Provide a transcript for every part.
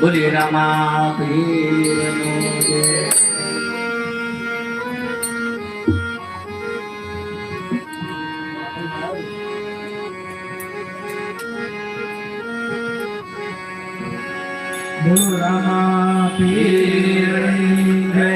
બોલી રમા જય બોલો રામા પીરની જય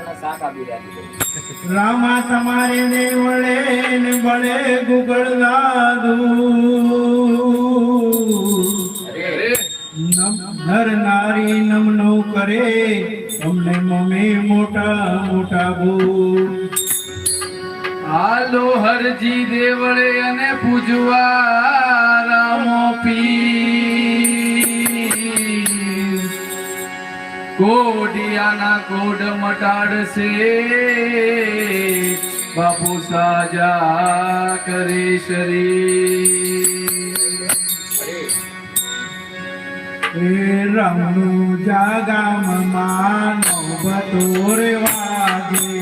મંદિરના શાક આપી રહ્યા રામા તમારે ને વળે ને બળે ગુગળ દાદુ અરે. નમ- નર નારી નમનો કરે અમને મમે મોટા મોટા ભૂ હાલો હરજી દેવળે અને પૂજવા. કોડિયાના કોડ મટાડશે. બાપુ સાજા કરે શરી એ રામનું જાગામ માનો બતોરે વાગે.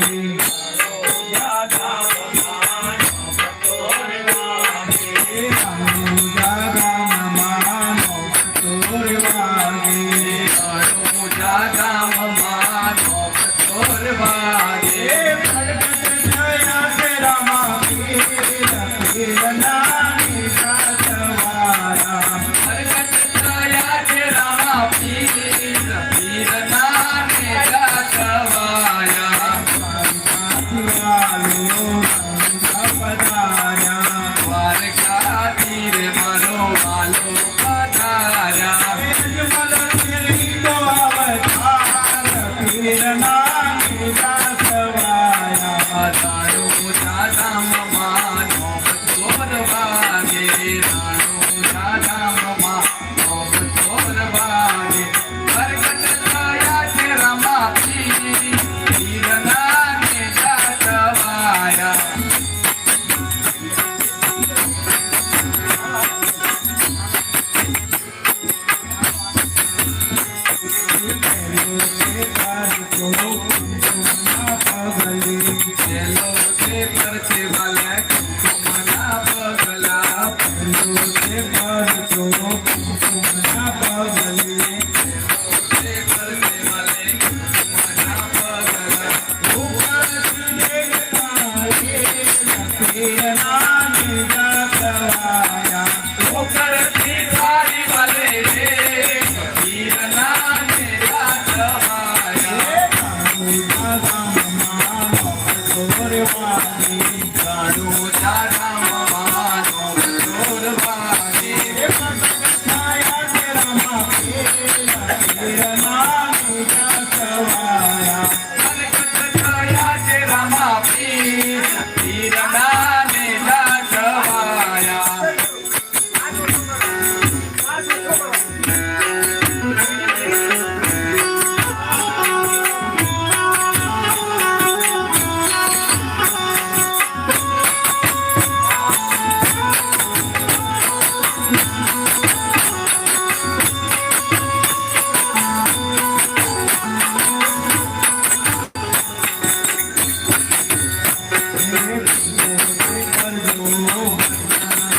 Here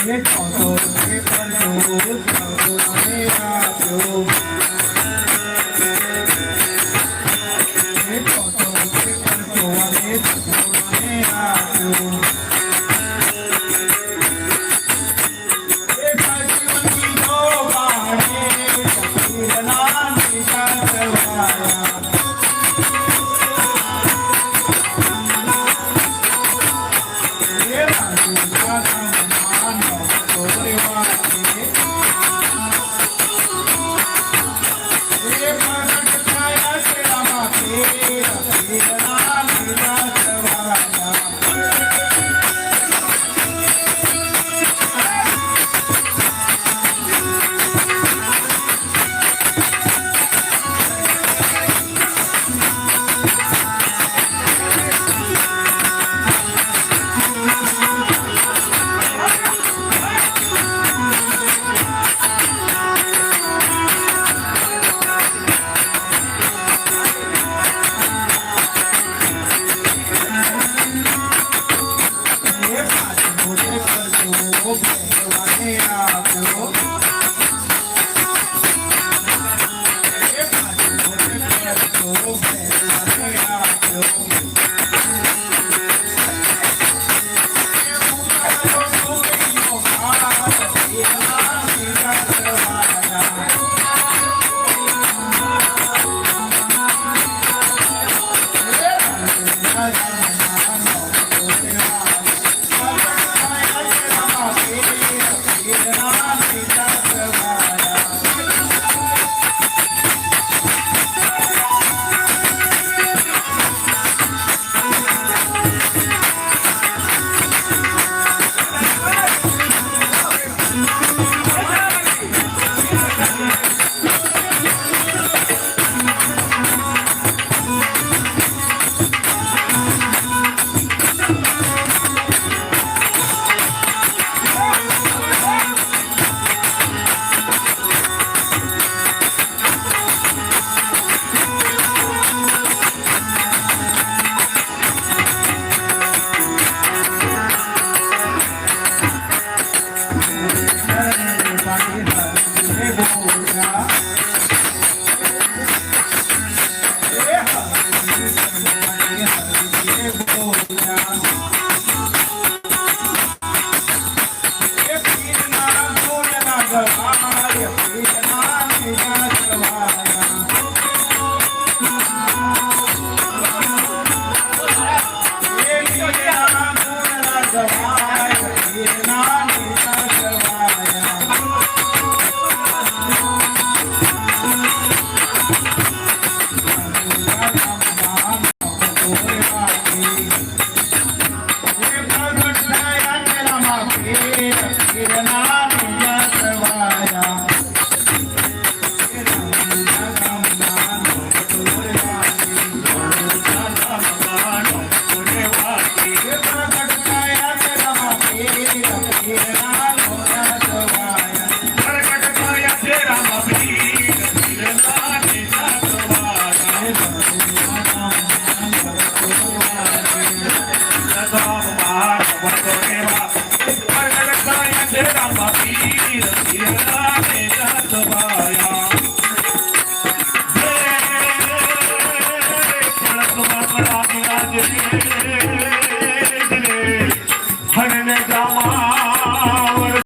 কত কত Canada.